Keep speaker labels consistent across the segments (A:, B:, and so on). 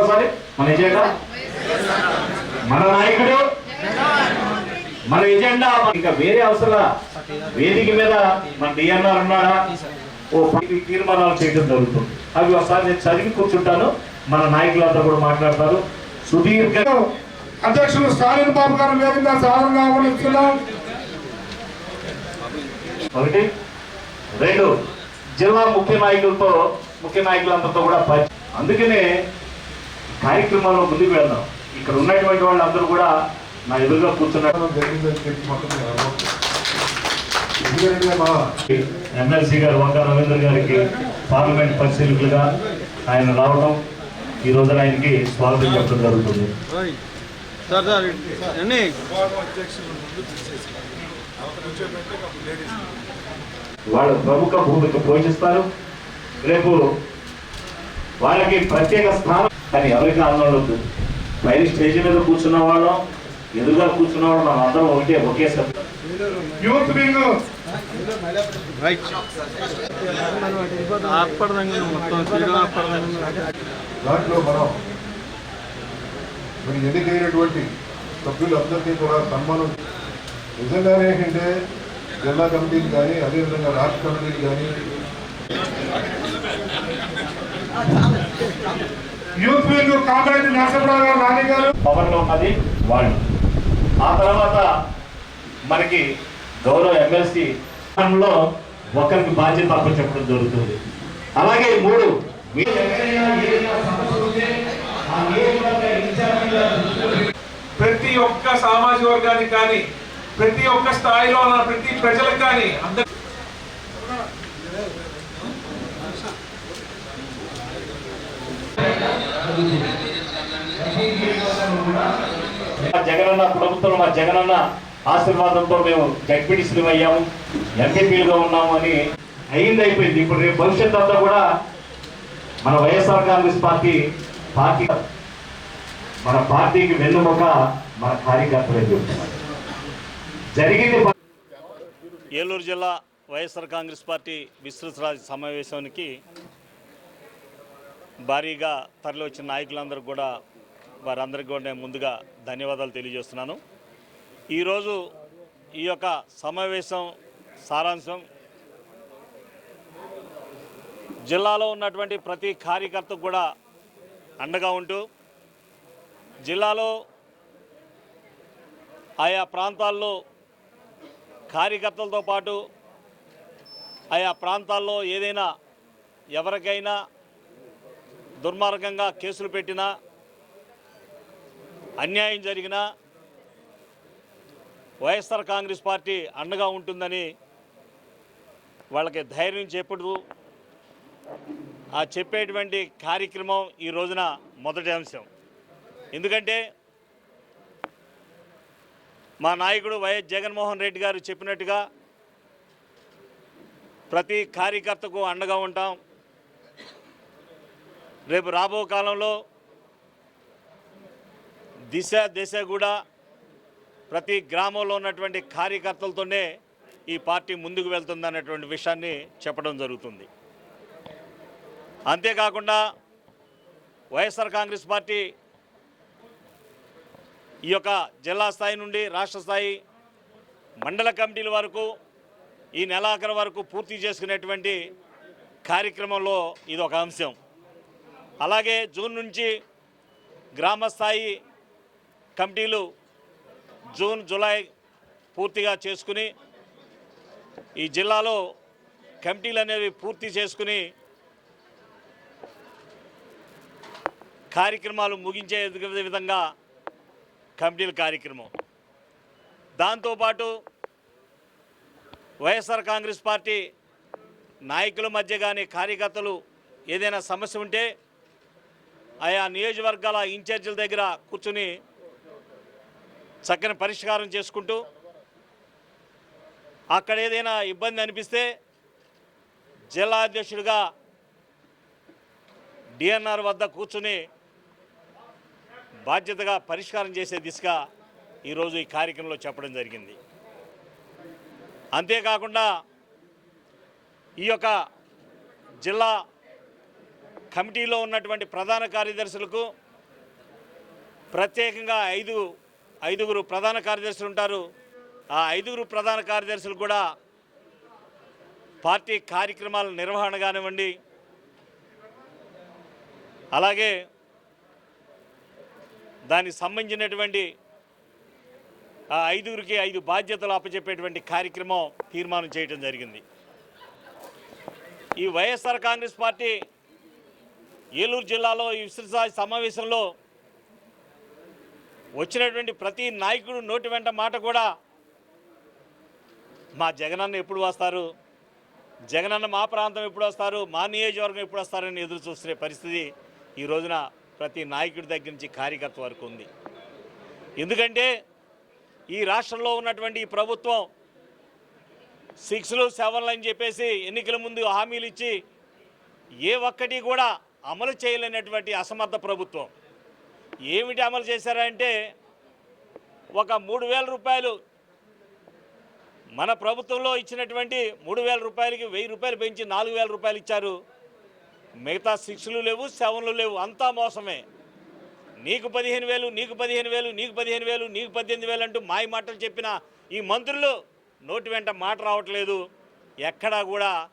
A: ఒకసారి మన ఎజెండా? మన నాయకుడు? మన ఎజెండా? ఇంకా వేరే అవసరం వేదిక మీద మన డిఎన్ఆర్ ఉన్నాడా? ఓ తీర్మానాలు చేయడం జరుగుతుంది. అవి ఒకసారి నేను చదివి కూర్చుంటాను. మన నాయకులంతా కూడా మాట్లాడతారు. సుదీర్ఘ
B: అధ్యక్షులు స్టాలిన్ బాబు గారు వేదిక సాధారణంగా ఆహ్వానిస్తున్నాం
A: ఒకటి. రెండు. జిల్లా ముఖ్య నాయకులతో ముఖ్య నాయకులందరితో కూడా అందుకనే కార్యక్రమంలో ముందుకు వెళ్దాం. ఇక్కడ ఉన్నటువంటి వాళ్ళందరూ కూడా నా ఎదురుగా కూర్చున్నారు. ఎమ్మెల్సీ గారు వంక రవీంద్ర గారికి పార్లమెంట్ పరిశీలకులుగా ఆయన రావడం ఈ రోజున ఆయనకి స్వాగతం చెప్పడం జరుగుతుంది.
C: సార్ సార్ అన్నీ
A: వాళ్ళు ప్రముఖ భూమిక పోషిస్తారు. రేపు వాళ్ళకి ప్రత్యేక స్థానం కానీ ఎవరికి ఆందోళన వద్దు పైన స్టేజ్ మీద కూర్చున్న వాళ్ళం ఎదురుగా కూర్చున్న వాళ్ళం మనం అందరం ఒకటే
B: యూత్ వింగ్
C: అప్పటిదంగా
B: దాంట్లో మనం మరి ఎన్నికైనటువంటి సభ్యులందరికీ కూడా సన్మానం. నిజంగానే ఏంటంటే జిల్లా కమిటీలు కానీ అదేవిధంగా రాష్ట్ర కమిటీలు కానీ యూత్ వింగ్ గారు రాణి గారు.
A: ఉన్నది వాళ్ళు. ఆ తర్వాత మనకి గౌరవ ఎమ్మెల్సీ లో ఒకరికి బాధ్యత అప్పచెప్పడం జరుగుతుంది. అలాగే మూడు
D: ప్రతి ఒక్క సామాజిక వర్గానికి కానీ ప్రతి ఒక్క స్థాయిలో ఉన్న ప్రతి ప్రజలకు కానీ అందరి
A: జగనన్న ప్రభుత్వం మా జగనన్న ఆశీర్వాదంతో మేము జడ్పీటీసీలు అయ్యాము ఎంపీపీలుగా ఉన్నాము అని అయింది అయిపోయింది ఇప్పుడు రేపు భవిష్యత్ అంతా కూడా మన వైఎస్ఆర్ కాంగ్రెస్ పార్టీ పార్టీ మన పార్టీకి వెన్నుముక మన కార్యకర్తలే చెప్తున్నారు జరిగింది
E: ఏలూరు జిల్లా వైఎస్ఆర్ కాంగ్రెస్ పార్టీ విస్తృత సమావేశానికి భారీగా తరలి వచ్చిన నాయకులందరూ కూడా వారందరికీ కూడా నేను ముందుగా ధన్యవాదాలు తెలియజేస్తున్నాను. ఈరోజు ఈ యొక్క సమావేశం సారాంశం జిల్లాలో ఉన్నటువంటి ప్రతి కార్యకర్తకు కూడా అండగా ఉంటూ జిల్లాలో ఆయా ప్రాంతాల్లో కార్యకర్తలతో పాటు ఆయా ప్రాంతాల్లో ఏదైనా ఎవరికైనా దుర్మార్గంగా కేసులు పెట్టినా అన్యాయం జరిగినా వైఎస్ఆర్ కాంగ్రెస్ పార్టీ అండగా ఉంటుందని వాళ్ళకి ధైర్యం చెప్పుడు. ఆ చెప్పేటువంటి కార్యక్రమం ఈ రోజున మొదటి అంశం. ఎందుకంటే మా నాయకుడు వైఎస్ జగన్మోహన్ రెడ్డి గారు చెప్పినట్టుగా ప్రతి కార్యకర్తకు అండగా ఉంటాం. రేపు రాబో కాలంలో దిశ దిశ కూడా ప్రతి గ్రామంలో ఉన్నటువంటి కార్యకర్తలతోనే ఈ పార్టీ ముందుకు వెళ్తుంది అన్నటువంటి విషయాన్ని చెప్పడం జరుగుతుంది. అంతేకాకుండా వైఎస్ఆర్ కాంగ్రెస్ పార్టీ ఈ యొక్క జిల్లా స్థాయి నుండి రాష్ట్ర స్థాయి మండల కమిటీల వరకు ఈ నెలాఖరు వరకు పూర్తి చేసుకునేటువంటి కార్యక్రమంలో ఇది ఒక అంశం. అలాగే జూన్ నుంచి గ్రామ స్థాయి కమిటీలు జూన్ జూలై పూర్తిగా చేసుకుని ఈ జిల్లాలో కమిటీలు అనేవి పూర్తి చేసుకుని కార్యక్రమాలు ముగించే విధంగా కమిటీల కార్యక్రమం. దాంతోపాటు వైఎస్ఆర్ కాంగ్రెస్ పార్టీ నాయకుల మధ్య కానీ కార్యకర్తలు ఏదైనా సమస్య ఉంటే ఆయా నియోజకవర్గాల ఇన్ఛార్జీల దగ్గర కూర్చుని చక్కని పరిష్కారం చేసుకుంటూ అక్కడ ఏదైనా ఇబ్బంది అనిపిస్తే జిల్లా అధ్యక్షుడిగా డిఎన్ఆర్ వద్ద కూర్చుని బాధ్యతగా పరిష్కారం చేసే దిశగా ఈరోజు ఈ కార్యక్రమంలో చెప్పడం జరిగింది. అంతేకాకుండా ఈ యొక్క జిల్లా కమిటీలో ఉన్నటువంటి ప్రధాన కార్యదర్శులకు ప్రత్యేకంగా ఐదు ఐదుగురు ప్రధాన కార్యదర్శులు ఉంటారు. ఆ ఐదుగురు ప్రధాన కార్యదర్శులు కూడా పార్టీ కార్యక్రమాల నిర్వహణ కానివ్వండి అలాగే దానికి సంబంధించినటువంటి ఆ ఐదుగురికి ఐదు బాధ్యతలు అప్పచెప్పేటువంటి కార్యక్రమం తీర్మానం చేయడం జరిగింది. ఈ వైఎస్ఆర్ కాంగ్రెస్ పార్టీ ఏలూరు జిల్లాలో ఈ విస్తృత సమావేశంలో వచ్చినటువంటి ప్రతి నాయకుడు నోటి వెంట మాట కూడా మా జగనన్న ఎప్పుడు వస్తారు? జగనన్న మా ప్రాంతం ఎప్పుడు వస్తారు? మా నియోజకవర్గం ఎప్పుడు వస్తారని ఎదురు చూస్తున్న పరిస్థితి ఈ రోజున ప్రతి నాయకుడి దగ్గర నుంచి కార్యకర్త వరకు ఉంది. ఎందుకంటే ఈ రాష్ట్రంలో ఉన్నటువంటి ఈ ప్రభుత్వం సిక్స్లు సెవెన్లు అని చెప్పేసి ఎన్నికల ముందు హామీలు ఇచ్చి ఏ ఒక్కటి కూడా అమలు చేయలేనటువంటి అసమర్థ ప్రభుత్వం. ఏమిటి అమలు చేశారంటే ఒక మూడు వేల రూపాయలు మన ప్రభుత్వంలో ఇచ్చినటువంటి మూడు వేల రూపాయలకి వెయ్యి రూపాయలు పెంచి నాలుగు వేల రూపాయలు ఇచ్చారు. మిగతా సిక్స్లు లేవు సెవెన్లు లేవు అంతా మోసమే. నీకు పదిహేను వేలు నీకు పదిహేను వేలు నీకు పదిహేను వేలు నీకు పద్దెనిమిది వేలు అంటూ మాయ మాటలు చెప్పిన ఈ మంత్రులు నోటి వెంట మాట రావట్లేదు. ఎక్కడా కూడా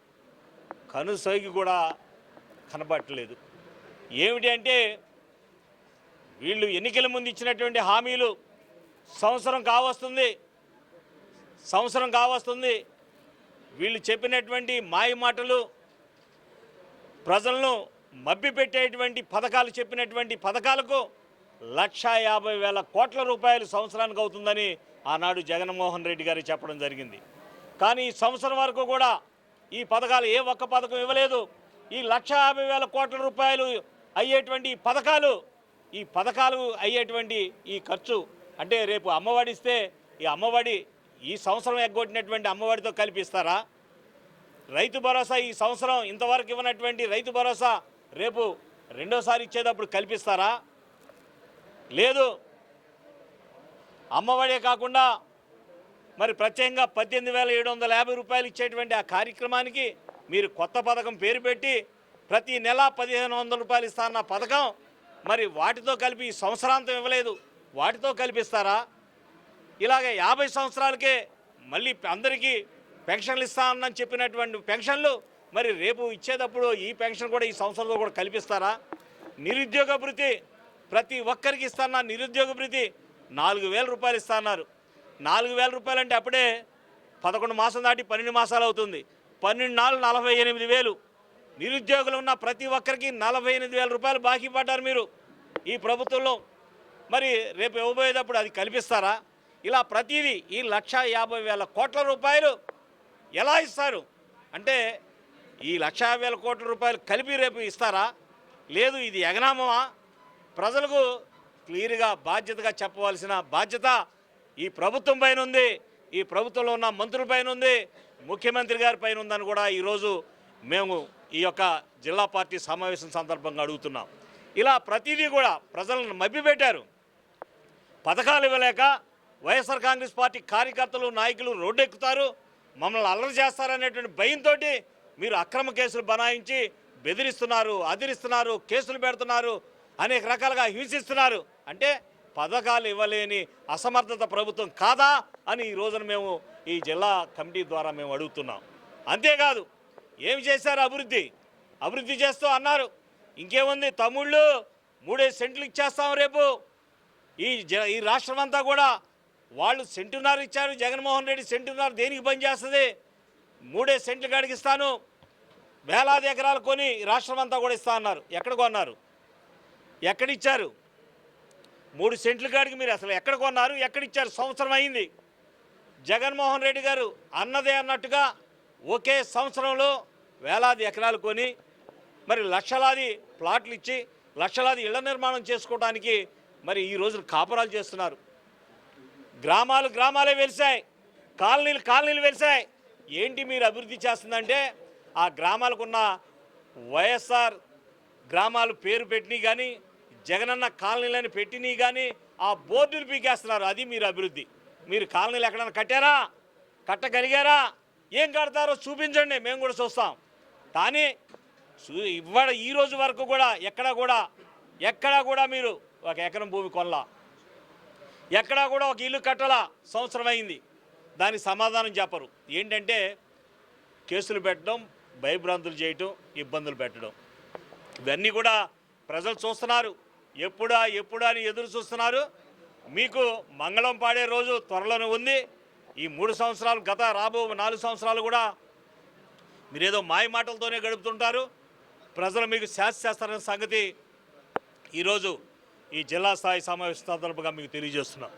E: కనుసైకి కూడా కనబట్టలేదు ఏమిటి అంటే వీళ్ళు ఎన్నికల ముందు ఇచ్చినటువంటి హామీలు సంవత్సరం కావస్తుంది సంవత్సరం కావస్తుంది. వీళ్ళు చెప్పినటువంటి మాయ మాటలు ప్రజలను మభ్యపెట్టేటువంటి పథకాలు చెప్పినటువంటి పథకాలకు లక్ష యాభై వేల కోట్ల రూపాయలు సంవత్సరానికి అవుతుందని ఆనాడు జగన్మోహన్ రెడ్డి గారు చెప్పడం జరిగింది. కానీ ఈ సంవత్సరం వరకు కూడా ఈ పథకాలు ఏ ఒక్క పథకం ఇవ్వలేదు. ఈ లక్ష యాభై వేల కోట్ల రూపాయలు అయ్యేటువంటి పథకాలు ఈ పథకాలు అయ్యేటువంటి ఈ ఖర్చు అంటే రేపు అమ్మఒడి ఇస్తే ఈ అమ్మఒడి ఈ సంవత్సరం ఎగ్గొట్టినటువంటి అమ్మఒడితో కల్పిస్తారా? రైతు భరోసా ఈ సంవత్సరం ఇంతవరకు ఇవ్వనటువంటి రైతు భరోసా రేపు రెండోసారి ఇచ్చేటప్పుడు కల్పిస్తారా? లేదు. అమ్మఒడే కాకుండా మరి ప్రత్యేకంగా పద్దెనిమిది వేల ఏడు వందల యాభై రూపాయలు ఇచ్చేటువంటి ఆ కార్యక్రమానికి మీరు కొత్త పథకం పేరు పెట్టి ప్రతి నెల పదిహేను వందల రూపాయలు ఇస్తారన్న పథకం మరి వాటితో కలిపి ఈ సంవత్సరాంతం ఇవ్వలేదు. వాటితో కల్పిస్తారా? ఇలాగ యాభై సంవత్సరాలకే మళ్ళీ అందరికీ పెన్షన్లు ఇస్తానని చెప్పినటువంటి పెన్షన్లు మరి రేపు ఇచ్చేటప్పుడు ఈ పెన్షన్ కూడా ఈ సంవత్సరంలో కూడా కల్పిస్తారా? నిరుద్యోగ భృతి ప్రతి ఒక్కరికి ఇస్తాన? నిరుద్యోగ భృతి నాలుగు వేల రూపాయలు ఇస్తున్నారు నాలుగు వేల రూపాయలు అంటే అప్పుడే పదకొండు మాసం దాటి పన్నెండు మాసాలు అవుతుంది. పన్నెండు నాలుగు నలభై ఎనిమిది వేలు. నిరుద్యోగులు ఉన్న ప్రతి ఒక్కరికి నలభై ఎనిమిది వేల రూపాయలు బాకీ పడ్డారు మీరు ఈ ప్రభుత్వంలో. మరి రేపు ఇవ్వబోయేటప్పుడు అది కల్పిస్తారా? ఇలా ప్రతిదీ ఈ లక్ష యాభై వేల కోట్ల రూపాయలు ఎలా ఇస్తారు? అంటే ఈ లక్ష వేల కోట్ల రూపాయలు కలిపి రేపు ఇస్తారా? లేదు ఇది ఎగనామమా? ప్రజలకు క్లియర్గా బాధ్యతగా చెప్పవలసిన బాధ్యత ఈ ప్రభుత్వం పైన ఉంది. ఈ ప్రభుత్వంలో ఉన్న మంత్రుల పైన ఉంది. ముఖ్యమంత్రి గారి పైన ఉందని కూడా ఈరోజు మేము ఈ యొక్క జిల్లా పార్టీ సమావేశం సందర్భంగా అడుగుతున్నాం. ఇలా ప్రతిదీ కూడా ప్రజలను మభ్యపెట్టారు. పథకాలు ఇవ్వలేక వైఎస్ఆర్ కాంగ్రెస్ పార్టీ కార్యకర్తలు నాయకులు రోడ్డెక్కుతారు. మమ్మల్ని అల్లరి చేస్తారనేటువంటి భయంతో మీరు అక్రమ కేసులు బనాయించి బెదిరిస్తున్నారు అదిరిస్తున్నారు కేసులు పెడుతున్నారు అనేక రకాలుగా హింసిస్తున్నారు. అంటే పథకాలు ఇవ్వలేని అసమర్థత ప్రభుత్వం కాదా అని ఈ రోజున మేము ఈ జిల్లా కమిటీ ద్వారా మేము అడుగుతున్నాం. అంతేకాదు ఏమి చేశారు అభివృద్ధి? అభివృద్ధి చేస్తూ అన్నారు. ఇంకేముంది తమ్ముళ్ళు మూడే సెంట్లు ఇచ్చేస్తాం రేపు. ఈ జ ఈ రాష్ట్రం అంతా కూడా వాళ్ళు సెంటున్నర ఇచ్చారు. జగన్మోహన్ రెడ్డి సెంటున్నర దేనికి పనిచేస్తుంది మూడే సెంట్లు కడిగిస్తాను. వేలాది ఎకరాలు కొని రాష్ట్రం అంతా కూడా ఇస్తా అన్నారు. ఎక్కడ కొన్నారు? ఎక్కడిచ్చారు? మూడు సెంట్లు కాడికి మీరు అసలు ఎక్కడ కొన్నారు? ఎక్కడిచ్చారు? సంవత్సరం అయింది. జగన్మోహన్ రెడ్డి గారు అన్నదే అన్నట్టుగా ఒకే సంవత్సరంలో వేలాది ఎకరాలు కొని మరి లక్షలాది ప్లాట్లు ఇచ్చి లక్షలాది ఇళ్ళ నిర్మాణం చేసుకోవడానికి మరి ఈ రోజు కాపురాలు చేస్తున్నారు. గ్రామాలు గ్రామాలే వెలిసాయి కాలనీలు కాలనీలు వెలిసాయి ఏంటి మీరు అభివృద్ధి చేస్తుందంటే ఆ గ్రామాలకున్న వైఎస్ఆర్ గ్రామాలు పేరు పెట్టినవి కానీ జగనన్న కాలనీలని పెట్టినవి కానీ ఆ బోర్డులు పీకేస్తున్నారు. అది మీరు అభివృద్ధి. మీరు కాలనీలు ఎక్కడైనా కట్టారా? కట్టగలిగారా? ఏం కడతారో చూపించండి మేము కూడా చూస్తాం. కానీ చూ- ఇవాళ ఈ రోజు వరకు కూడా ఎక్కడ కూడా ఎక్కడా కూడా మీరు ఒక ఎకరం భూమి కొనలా. ఎక్కడా కూడా ఒక ఇల్లు కట్టలా సంవత్సరం అయింది. దానికి సమాధానం చెప్పరు. ఏంటంటే కేసులు పెట్టడం భయభ్రాంతులు చేయటం ఇబ్బందులు పెట్టడం. ఇవన్నీ కూడా ప్రజలు చూస్తున్నారు. ఎప్పుడా ఎప్పుడా అని ఎదురు చూస్తున్నారు. మీకు మంగళం పాడే రోజు త్వరలోనే ఉంది. ఈ మూడు సంవత్సరాలు గత రాబో నాలుగు సంవత్సరాలు కూడా మీరేదో మాయ మాటలతోనే గడుపుతుంటారు. ప్రజలు మీకు శాస్తి చేస్తారనే సంగతి ఈరోజు ఈ జిల్లా స్థాయి సమావేశ సందర్భంగా మీకు తెలియజేస్తున్నాం.